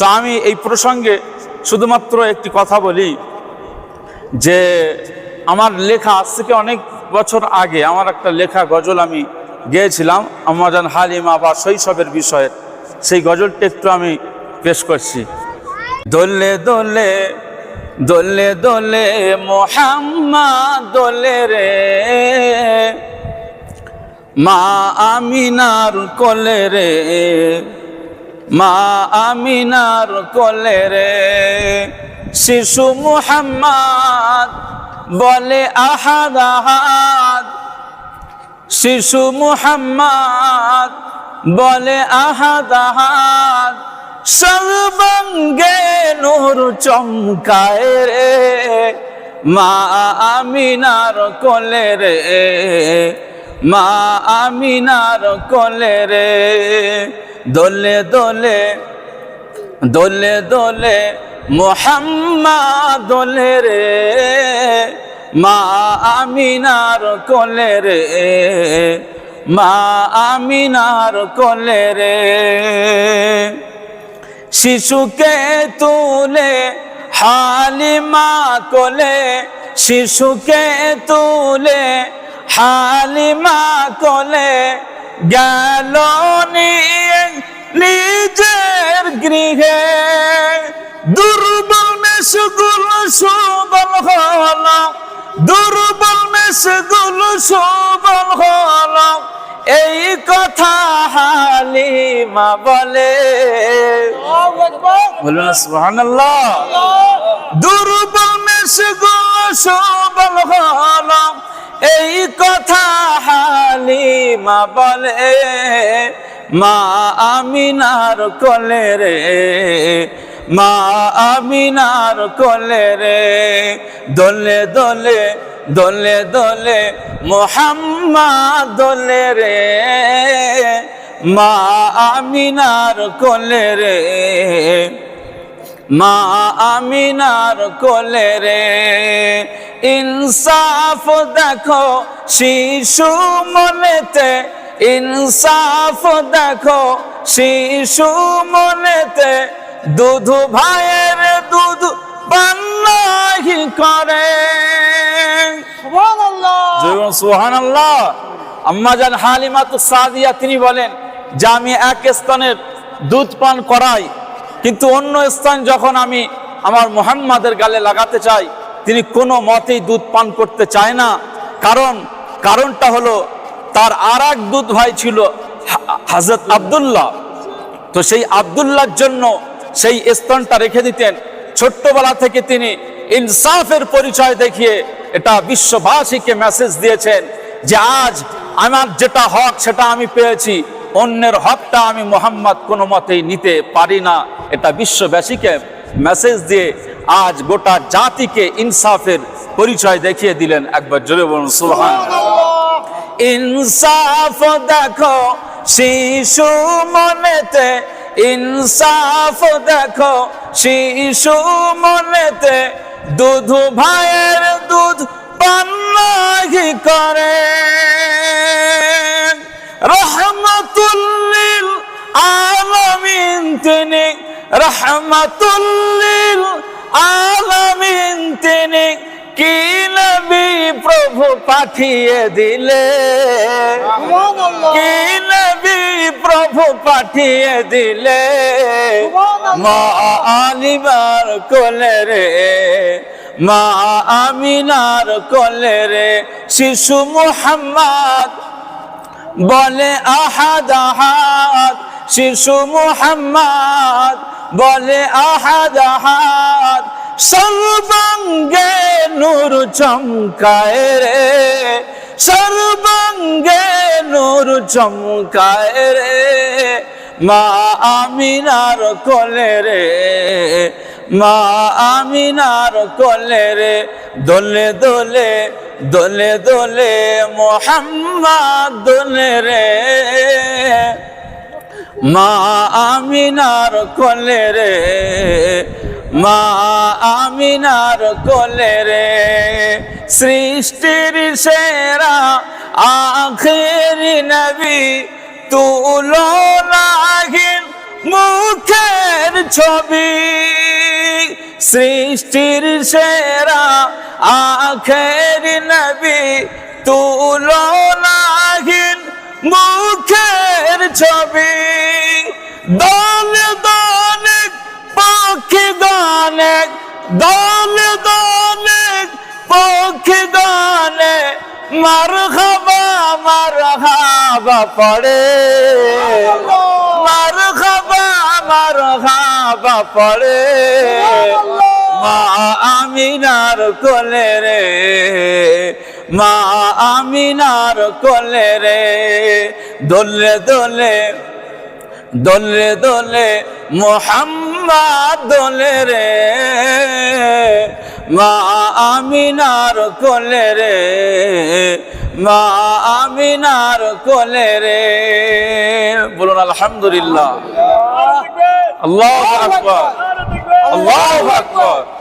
তো আমি এই প্রসঙ্গে শুধুমাত্র একটি কথা বলি, যে আমার লেখা আজ থেকে অনেক বছর আগে আমার একটা লেখা গজল আমি গেয়েছিলাম, আমাজান হালিমা বা শৈশবের বিষয়ে। সেই গজলটা একটু আমি পেশ করছি। দোলে দোলে দোলে দোলে মোহাম্মা দোলে রে। মা আমিনার কোলে রে। মা আমিনার কোলে রে। শিশু মুহাম্মদ বলে আহাদ। আহাদ শিশু মুহাম্মদ বলে আহাদ আহাদ। সর্বাঙ্গে নূর চমকায় রে। মা আমিনার কোলে রে। মা আমিনার কোলে রে। দোলে দোলে দোলে দোলে মোহাম্মা দোলে রে, মা আমিনার কোলে রে, মা আমিনার কোলে রে। শিশুকে তুলে, হালিমা কোলে, শিশুকে তুলে, হালিমা কোলে গেল নিয়ে নিজের গৃহে। দুর্বল মেসগুল সুবল হল দুর্বল মেসগুল সুবল হল। এই কথা হালিমা বলে। বলুন সুবহানাল্লাহ। দুর্বল মেসগুল সুবল হল এই কথা হালিমা বলে, মা আমিনার কোলে রে, মা আমিনার কোলে রে, দলে দলে দলে দোলে মোহাম্মদ দোলে রে, মা আমিনার কোলে রে, মা আমিনার কোলে রে ইনসাফ দেখো শিশু মনেতে ইনসাফ দেখো শিশু মনেতে দুধ ভাইয়ের দুধ পান্নাহি করে। সুহান আল্লাহ আম্মাজান হালিমাতু সাদিয়া তিনি বলেন যে আমি এক স্তনের দুধ পান করাই কিন্তু অন্য স্থান যখন আমি আমার মোহাম্মদের গালে লাগাতে চাই তিনি কোনো মতেই দুধ পান করতে চায় না। কারণ, কারণটা হলো, তার আর এক দুধ ভাই ছিল হাজরত আবদুল্লাহ। তো সেই আবদুল্লাহর জন্য সেই স্তনটা রেখে দিতেন। ছোট্টবেলা থেকে তিনি ইনসাফের পরিচয় দেখিয়ে এটা বিশ্ববাসীকে মেসেজ দিয়েছেন যে, আজ আমার যেটা হক, সেটা আমি পেয়েছি। অন্যের হকটা আমি মোহাম্মদ কোনো মতেই নিতে পারি না। এটা বিশ্ববাসীকে মেসেজ দিয়ে আজ গোটা জাতিকে ইনসাফের পরিচয় দেখিয়ে দিলেন একবার জোরে বলুন সুহান ইনসাফ দেখো, শিশু মনেতে। ইনসাফ দেখো, শিশু মনেতে। দুধ ভাইয়ের দুধ পান্নাহি করে রহমতুল্লিল আলামিন তিনি, রহমতুল্লিল তিনি কি নবী প্রভু পাঠিয়ে দিলে? কি নবী প্রভু পাঠিয়ে দিলে? মা আলিমার কোলে রে মা আমিনার কোলে রে শিশু মুহাম্মদ বলে আহাদ আহাদ। শিশু মুহাম্মদ বলে আহাদ আহাদ। সর্বাঙ্গে নূর চমকায় রে, সর্বাঙ্গে নূর চমকায় রে। মা আমিনার কোলে রে, মা আমিনার কোলে রে, দোলে দোলে দোলে দোলে মোহাম্মদ দোলে রে। মা আমিনার কোলে রে মা আমিনার কোলে রে, সৃষ্টির সেরা আখেরি নবী তুলো মুখের ছবি। সৃষ্টির সেরা আখের নবী তুলনাহীন মুখের ছবি। দল দল, দলে পাখি গানে মার খাবা মার খাবা পড়ে। মার খাবা মার খাবা পড়ে। মা আমিনার কোলে রে, মা আমিনার কোলে রে, দোলে দোলে দোলে দোলে মোহাম্মদ বাদলে রে মা আমিনার কোলে রে মা আমিনার কোলে রে। বলুন আলহামদুলিল্লাহ। আল্লাহ আল্লাহ আকবর।